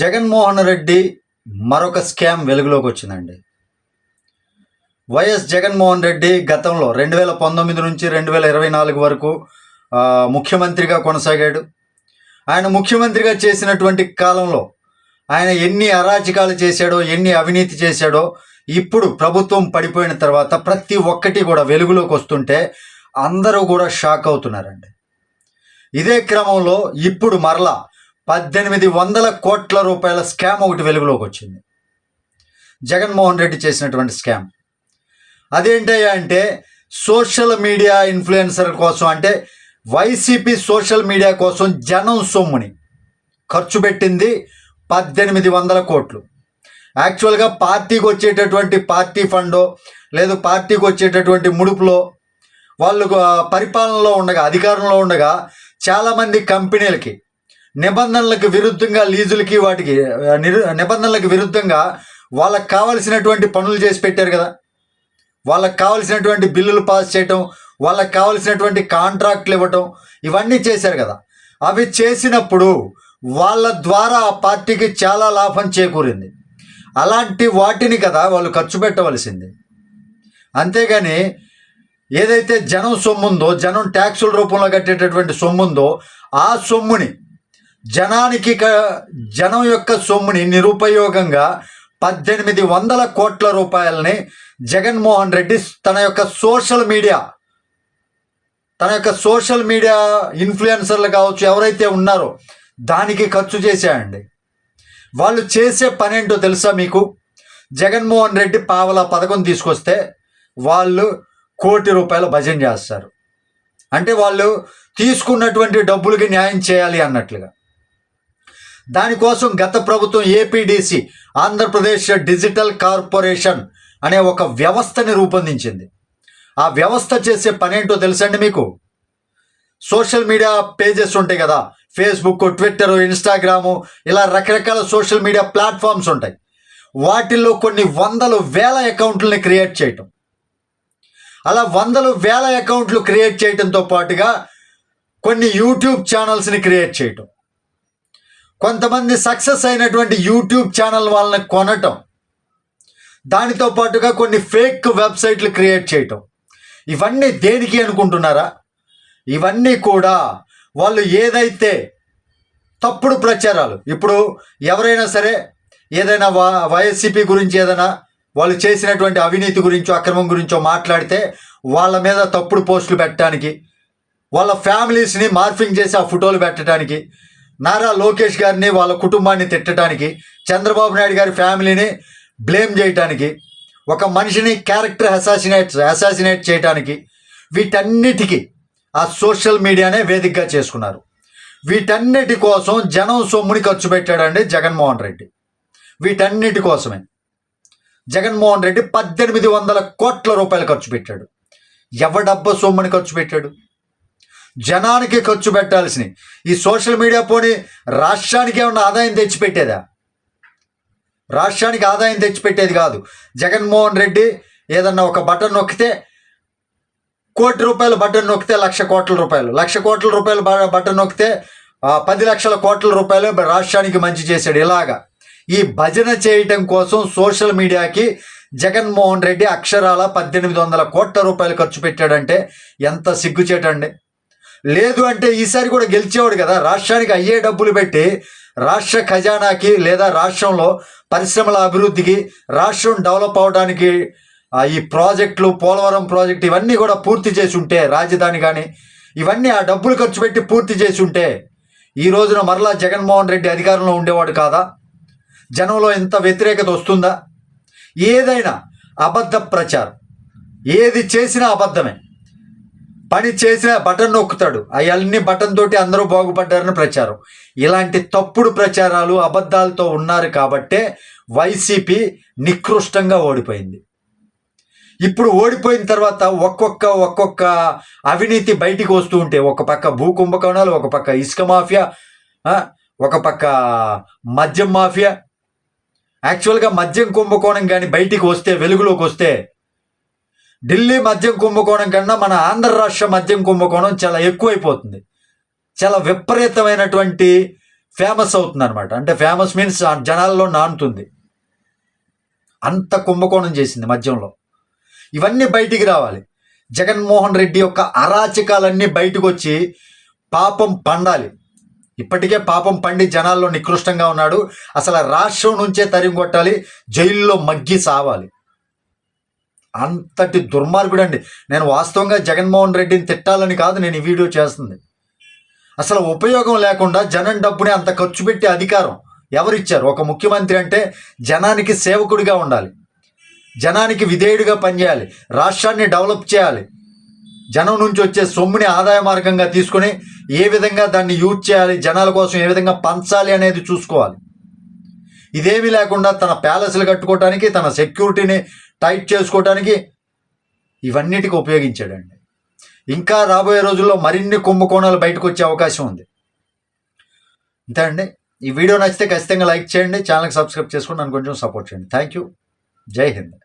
జగన్మోహన్ రెడ్డి మరొక స్కామ్ వెలుగులోకి వచ్చిందండి. వైఎస్ జగన్మోహన్ రెడ్డి గతంలో రెండు వేల పంతొమ్మిది నుంచి రెండు వేల ఇరవై నాలుగు వరకు ముఖ్యమంత్రిగా కొనసాగాడు. ఆయన ముఖ్యమంత్రిగా చేసినటువంటి కాలంలో ఆయన ఎన్ని అరాచకాలు చేశాడో ఎన్ని అవినీతి చేశాడో ఇప్పుడు ప్రభుత్వం పడిపోయిన తర్వాత ప్రతి ఒక్కటి కూడా వెలుగులోకి వస్తుంటే అందరూ కూడా షాక్ అవుతున్నారండి. ఇదే క్రమంలో ఇప్పుడు మరలా పద్దెనిమిది వందల కోట్ల రూపాయల స్కామ్ ఒకటి వెలుగులోకి వచ్చింది. జగన్మోహన్ రెడ్డి చేసినటువంటి స్కామ్. అదేంటయ్యా అంటే సోషల్ మీడియా ఇన్ఫ్లుయెన్సర్ కోసం అంటే వైసీపీ సోషల్ మీడియా కోసం జనం సొమ్ముని ఖర్చు పెట్టింది పద్దెనిమిది వందల కోట్లు. యాక్చువల్గా పార్టీకి వచ్చేటటువంటి పార్టీ ఫండో లేదు పార్టీకి వచ్చేటటువంటి ముడుపులో వాళ్ళు పరిపాలనలో ఉండగా అధికారంలో ఉండగా చాలామంది కంపెనీలకి నిబంధనలకు విరుద్ధంగా లీజులకి వాటికి నిరు- నిబంధనలకు విరుద్ధంగా వాళ్ళకి కావలసినటువంటి పనులు చేసి పెట్టారు కదా. వాళ్ళకి కావలసినటువంటి బిల్లులు పాస్ చేయటం వాళ్ళకి కావలసినటువంటి కాంట్రాక్ట్లు ఇవ్వటం ఇవన్నీ చేశారు కదా. అవి చేసినప్పుడు వాళ్ళ ద్వారా ఆ పార్టీకి చాలా లాభం చేకూరింది. అలాంటి వాటిని కదా వాళ్ళు ఖర్చు పెట్టవలసింది. అంతేగాని ఏదైతే జనం సొమ్ముందో జనం ట్యాక్సుల రూపంలో కట్టేటటువంటి సొమ్ముందో ఆ సొమ్ముని జనానికి క- జనం యొక్క సొమ్ముని నిరుపయోగంగా పద్దెనిమిది వందల కోట్ల రూపాయలని జగన్మోహన్ రెడ్డి తన యొక్క సోషల్ మీడియా తన యొక్క సోషల్ మీడియా ఇన్ఫ్లుయెన్సర్లు కావచ్చు ఎవరైతే ఉన్నారో దానికి ఖర్చు చేశాయండి. వాళ్ళు చేసే పని ఏంటో తెలుసా మీకు? జగన్మోహన్ రెడ్డి పావల పథకం తీసుకొస్తే వాళ్ళు కోటి రూపాయల భజన చేస్తారు. అంటే వాళ్ళు తీసుకున్నటువంటి డబ్బులకి న్యాయం చేయాలి అన్నట్లుగా. దానికోసం గత ప్రభుత్వం ఏపీడీసీ ఆంధ్రప్రదేశ్ డిజిటల్ కార్పొరేషన్ అనే ఒక వ్యవస్థని రూపొందించింది. ఆ వ్యవస్థ చేసే పనేంటో తెలుసండి మీకు? సోషల్ మీడియా పేజెస్ ఉంటాయి కదా ఫేస్బుక్ ట్విట్టర్ ఇన్స్టాగ్రాము ఇలా రకరకాల సోషల్ మీడియా ప్లాట్ఫామ్స్ ఉంటాయి. వాటిల్లో కొన్ని వందలు వేల అకౌంట్లని క్రియేట్ చేయటం. అలా వందలు వేల అకౌంట్లు క్రియేట్ చేయటంతో పాటుగా కొన్ని యూట్యూబ్ ఛానల్స్ని క్రియేట్ చేయటం. కొంతమంది సక్సెస్ అయినటువంటి యూట్యూబ్ ఛానల్ వాళ్ళని కొనటం. దానితో పాటుగా కొన్ని ఫేక్ వెబ్సైట్లు క్రియేట్ చేయటం. ఇవన్నీ దేనికి అనుకుంటున్నారా? ఇవన్నీ కూడా వాళ్ళు ఏదైతే తప్పుడు ప్రచారాలు ఇప్పుడు ఎవరైనా సరే ఏదైనా వా వైఎస్సీపీ గురించి ఏదైనా వాళ్ళు చేసినటువంటి అవినీతి గురించో అక్రమం గురించో మాట్లాడితే వాళ్ళ మీద తప్పుడు పోస్టులు పెట్టడానికి వాళ్ళ ఫ్యామిలీస్ని మార్ఫింగ్ చేసి ఆ ఫోటోలు పెట్టడానికి నారా లోకేష్ గారిని వాళ్ళ కుటుంబాన్ని తిట్టడానికి చంద్రబాబు నాయుడు గారి ఫ్యామిలీని బ్లేమ్ చేయటానికి ఒక మనిషిని క్యారెక్టర్ అసాసినేట్ అసాసినేట్ చేయటానికి వీటన్నిటికీ ఆ సోషల్ మీడియానే వేదికగా చేసుకున్నారు. వీటన్నిటి కోసం జనం సొమ్ముని ఖర్చు పెట్టాడండి జగన్మోహన్ రెడ్డి. వీటన్నిటి కోసమే. జగన్మోహన్ రెడ్డి పద్దెనిమిది వందల కోట్ల రూపాయలు ఖర్చు పెట్టాడు. ఎవడబ్బ సొమ్ముని ఖర్చు పెట్టాడు? జనానికి ఖర్చు పెట్టాల్సినవి. ఈ సోషల్ మీడియా పోని రాష్ట్రానికి ఏమన్నా ఆదాయం తెచ్చిపెట్టేదా? రాష్ట్రానికి ఆదాయం తెచ్చిపెట్టేది కాదు. జగన్మోహన్ రెడ్డి ఏదన్నా ఒక బటన్ నొక్కితే కోటి రూపాయలు బటన్ నొక్కితే లక్ష కోట్ల రూపాయలు. లక్ష కోట్ల రూపాయలు బటన్ నొక్కితే పది లక్షల కోట్ల రూపాయలు రాష్ట్రానికి మంచి చేశాడు ఇలాగా. ఈ భజన చేయటం కోసం సోషల్ మీడియాకి జగన్మోహన్ రెడ్డి అక్షరాల పద్దెనిమిది వందల కోట్ల రూపాయలు ఖర్చు పెట్టాడంటే ఎంత సిగ్గుచేటండి. లేదు అంటే ఈసారి కూడా గెలిచేవాడు కదా. రాష్ట్రానికి అయ్యే డబ్బులు పెట్టి రాష్ట్ర ఖజానాకి లేదా రాష్ట్రంలో పరిశ్రమల అభివృద్ధికి రాష్ట్రం డెవలప్ అవడానికి ఈ ప్రాజెక్టులు పోలవరం ప్రాజెక్టు ఇవన్నీ కూడా పూర్తి చేసి ఉంటే రాజధాని కానీ ఇవన్నీ ఆ డబ్బులు ఖర్చు పెట్టి పూర్తి చేసి ఉంటే ఈ రోజున మరలా జగన్మోహన్ రెడ్డి అధికారంలో ఉండేవాడు కాదా? జనంలో ఎంత వ్యతిరేకత వస్తుందా? ఏదైనా అబద్ధ ప్రచారం. ఏది చేసినా అబద్ధమే. పని చేసిన బటన్ నొక్కుతాడు. అవన్నీ బటన్ తోటి అందరూ బాగుపడ్డారని ప్రచారం. ఇలాంటి తప్పుడు ప్రచారాలు అబద్ధాలతో ఉన్నారు కాబట్టే వైసీపీ నికృష్టంగా ఓడిపోయింది. ఇప్పుడు ఓడిపోయిన తర్వాత ఒక్కొక్క ఒక్కొక్క అవినీతి బయటికి వస్తూ ఉంటే ఒక పక్క భూ కుంభకోణాలు ఒక పక్క ఇసుక మాఫియా ఒక పక్క మద్యం మాఫియా యాక్చువల్గా మద్యం కుంభకోణం కానీ బయటికి వస్తే వెలుగులోకి వస్తే ఢిల్లీ మద్యం కుంభకోణం కన్నా మన ఆంధ్ర రాష్ట్ర మద్యం కుంభకోణం చాలా ఎక్కువైపోతుంది. చాలా విపరీతమైనటువంటి ఫేమస్ అవుతుంది అనమాట అంటే ఫేమస్ మీన్స్ జనాల్లో నానుతుంది. అంత కుంభకోణం చేసింది మద్యంలో. ఇవన్నీ బయటికి రావాలి. జగన్మోహన్ రెడ్డి యొక్క అరాచకాలన్నీ బయటకు వచ్చి పాపం పండాలి. ఇప్పటికే పాపం పండి జనాల్లో నికృష్టంగా ఉన్నాడు. అసలు ఆ రాష్ట్రం నుంచే తరిమి కొట్టాలి జైల్లో మగ్గి సావాలి. అంతటి దుర్మార్గుడు అండి నేను వాస్తవంగా జగన్మోహన్ రెడ్డిని తిట్టాలని కాదు నేను ఈ వీడియో చేస్తుంది. అసలు ఉపయోగం లేకుండా జనం డబ్బుని అంత ఖర్చు పెట్టి అధికారం ఎవరిచ్చారు? ఒక ముఖ్యమంత్రి అంటే జనానికి సేవకుడిగా ఉండాలి. జనానికి విధేయుడిగా పనిచేయాలి. రాష్ట్రాన్ని డెవలప్ చేయాలి. జనం నుంచి వచ్చే సొమ్ముని ఆదాయ మార్గంగా తీసుకొని ఏ విధంగా దాన్ని యూజ్ చేయాలి జనాల కోసం ఏ విధంగా పంచాలి అనేది చూసుకోవాలి. ఇదేమీ లేకుండా తన ప్యాలెస్లు కట్టుకోవటానికి తన సెక్యూరిటీని టైట్ చేసుకోవటానికి ఇవన్నిటికి ఉపయోగించాడండి. ఇంకా రాబోయే రోజుల్లో మరిన్ని కుంభకోణాలు బయటకు వచ్చే అవకాశం ఉంది. అంతే అండి. ఈ వీడియో నచ్చితే ఖచ్చితంగా లైక్ చేయండి ఛానల్కి సబ్స్క్రైబ్ చేసుకుని నన్ను కొంచెం సపోర్ట్ చేయండి. థ్యాంక్ యూ జై హింద్.